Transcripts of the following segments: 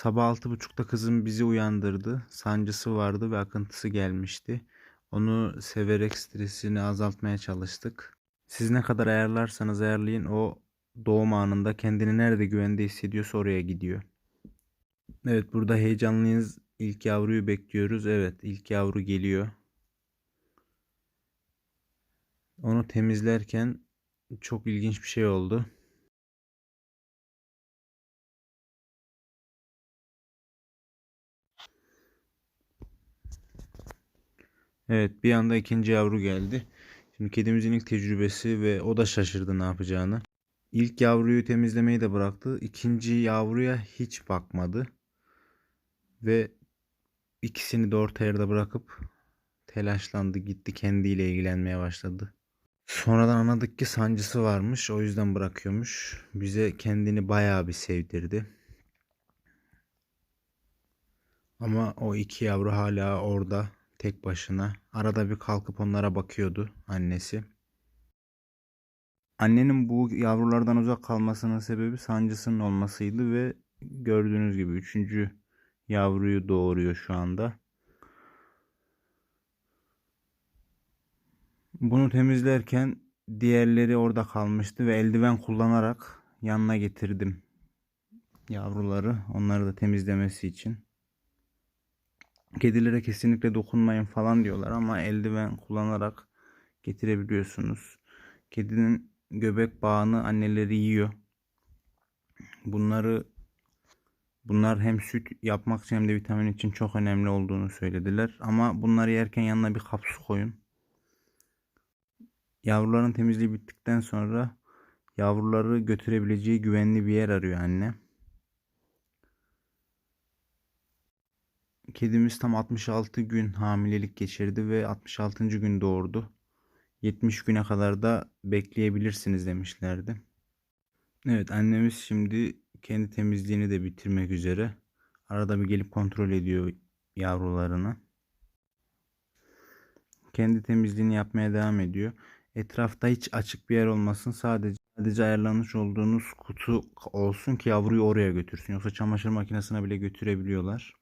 Sabah altı buçukta kızım bizi uyandırdı. Sancısı vardı ve akıntısı gelmişti. Onu severek stresini azaltmaya çalıştık. Siz ne kadar ayarlarsanız ayarlayın o doğum anında kendini nerede güvende hissediyorsa oraya gidiyor. Evet burada heyecanlıyız. İlk yavruyu bekliyoruz. Evet ilk yavru geliyor. Onu temizlerken çok ilginç bir şey oldu. Evet bir anda ikinci yavru geldi. Şimdi kedimizin ilk tecrübesi ve o da şaşırdı ne yapacağını. İlk yavruyu temizlemeyi de bıraktı. İkinci yavruya hiç bakmadı. Ve ikisini de orta yerde bırakıp telaşlandı gitti kendiyle ilgilenmeye başladı. Sonradan anladık ki sancısı varmış o yüzden bırakıyormuş. Bize kendini bayağı bir sevdirdi. Ama o iki yavru hala orada tek başına. Arada bir kalkıp onlara bakıyordu annesi. Annenin bu yavrulardan uzak kalmasının sebebi sancısının olmasıydı ve gördüğünüz gibi üçüncü yavruyu doğuruyor şu anda. Bunu temizlerken diğerleri orada kalmıştı ve eldiven kullanarak yanına getirdim yavruları onları da temizlemesi için. Kedilere kesinlikle dokunmayın falan diyorlar ama eldiven kullanarak getirebiliyorsunuz. Kedinin göbek bağını anneleri yiyor. Bunları bunlar hem süt yapmak için hem de vitamin için çok önemli olduğunu söylediler. Ama bunları yerken yanına bir kap su koyun. Yavruların temizliği bittikten sonra yavruları götürebileceği güvenli bir yer arıyor anne. Kedimiz tam 66 gün hamilelik geçirdi ve 66. gün doğurdu. 70 güne kadar da bekleyebilirsiniz demişlerdi. Evet annemiz şimdi kendi temizliğini de bitirmek üzere. Arada bir gelip kontrol ediyor yavrularını. Kendi temizliğini yapmaya devam ediyor. Etrafta hiç açık bir yer olmasın. Sadece sadece ayarlanmış olduğunuz kutu olsun ki yavruyu oraya götürsün. Yoksa çamaşır makinesine bile götürebiliyorlar.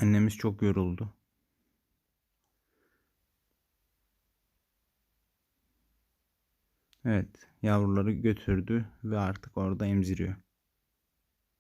Annemiz çok yoruldu. Evet, yavruları götürdü ve artık orada emziriyor.